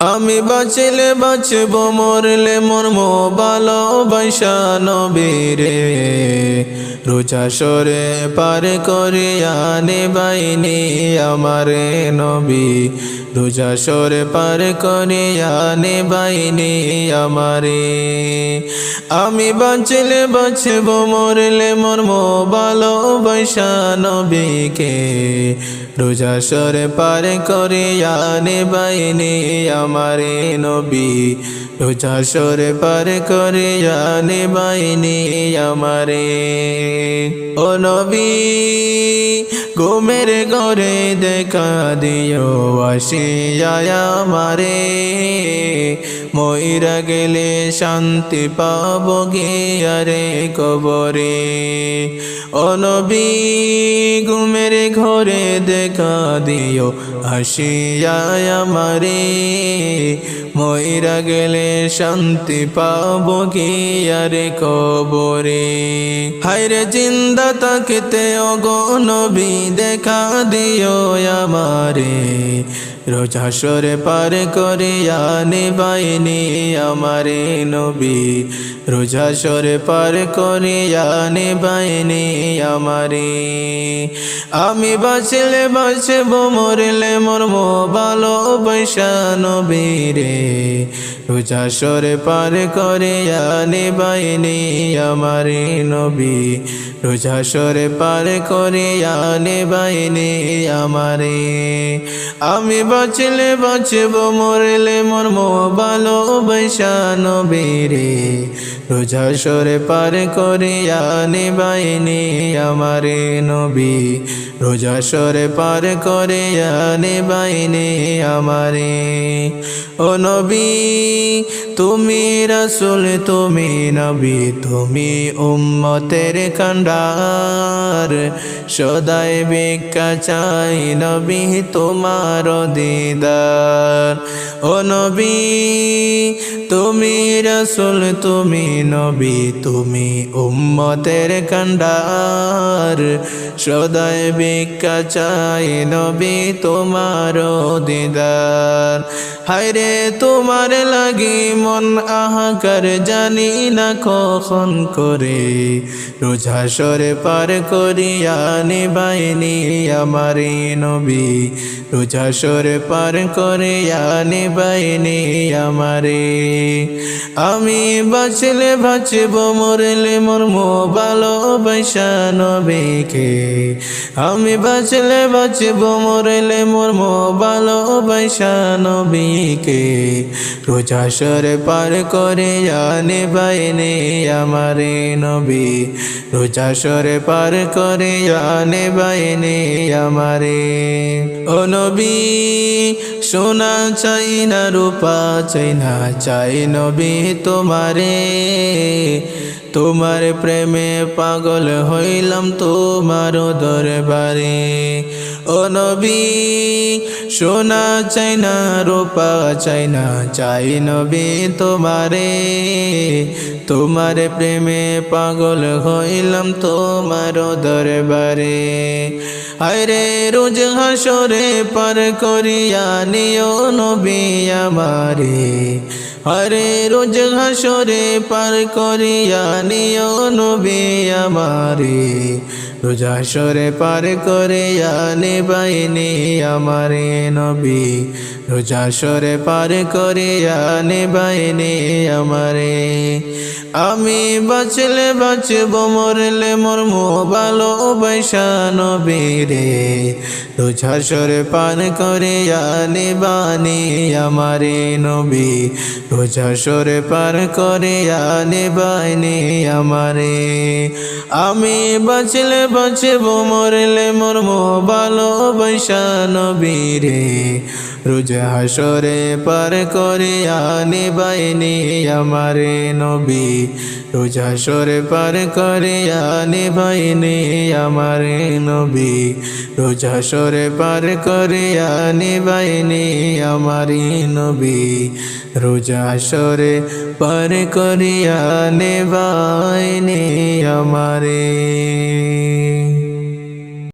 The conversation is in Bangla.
আমি বাঁচলে বাঁচব, মরলে মর্ম ভালোবাসা নবীরে। রোজা সরে পার করে আনে বাইনি আমারে নবী। রোজা সরে পার করে আনে বাইনে আমারে। আমি বাঁচলে বাঁচব, মরলে মর্ম ভালোবাসা নবীকে। রোজা সরে পার করে আনে বাইনে আমারে নবী। রোজা সরে পার করে জানে বাইনি আমারে। ও নবী, ঘুমের ঘরে দেখা দিও আসিয়া আমারে। ময়রা গেলে শান্তি পাব গিয়ারে কবরে। অনবী ঘুমের ঘরে দেখা দিও আসিয়া আমারে। ময়রা গেলে শান্তি পাব গিয়ারে কবরে। হায়রে জিন্দা তাকিতে অগনবী দেখা দিও আমারে। রোজা সরে পার করে আনে বাইনি আমারে নবী। রোজা সরে পার করে আনে বাইনি আমারে। আমি বাঁচলে বাঁচব, মরলে মর্ম ভালোবাসা নবীরে। রোজা সরে পার করে আনে বাইনি আমারে নবী। রোজা সর পার করে আনে বাইনি আমারে। আমি বাঁচলে বাঁচব, মরলে মর্ম ভালোবাসা নবীরে। রোজা সরে পার করে আনে বাইনি আমারে নবী। রোজা সরে পার করে আনে বাইনি আমারে। ও নবী তুমি রসুল, তুমি নবী, তুমি উম্মতের কান্ডার সদাই ভিক্ষা চাই নবী তোমার দিদার। ও নবী, তুমি রসুল, তুমি নবী, তুমি উম্মতের কান্ডার সদাই ভিক্ষা চাই নবী তোমার দিদার। হায়রে তোমার লাগি মন আহাকার জানি না কখন করে। রোজা সরে পার করিয়া নিবাইনি আমারে নবী। রোজা সরে পার করিয়া নিবাইনি আমারে। আমি বাঁচলে বাঁচব, মরলে মর্ম ভালোবাসা নবীকে। আমি বাঁচলে বাঁচব, মরলে মর্ম ভালোবাসা নবীকে। রোজা সরে পার করে আনে বাইনে আমারে নবী। রোজা সরে পার করে আনে বাইনে আমারে। ও নবী, সোনা চাই না, রূপা চাই না, চাই নবী তোমারে। তোমার প্রেমে পাগল হইলাম তোমার দরবারে। ও নবী, সোনা চাই না, রূপা চাই না, চাই নবী তোমারে। তোমার প্রেমে পাগল হইলাম তোমার দরবারে। আরে রোজ হাসরে পার করিয়া নিও নবী আমারে। হরে রোজ হাসরে পার করিয়া নিও নবী আমারে। রোজ সরে পার করে আলে নেবাইনি আমারে নবী। রোজ হাসরে পার করিয়া নেবাইনি আমারে। আমি বাঁচলে বাঁচব, মরলে মর্ম ভালোবাসা নবীরে। রোজ হাসরে পার করিয়া নেবানি আমারে নবী। রোজ হাসরে পার করিয়া নেবাইনি আমারে। আমি বাঁচলে বাঁচব, মরলে মর্ম ভালোবাসা নবীরে। রোজ হাসরে পার করে আনে বাইনি আমারে নবী। রোজ হাসরে পার করে আনে বাইনি আমারে নবী। রোজ হাসরে পার করে আনে বাইনি আমারে নবী। রোজ হাসরে পার করে আনে বাইনি আমারে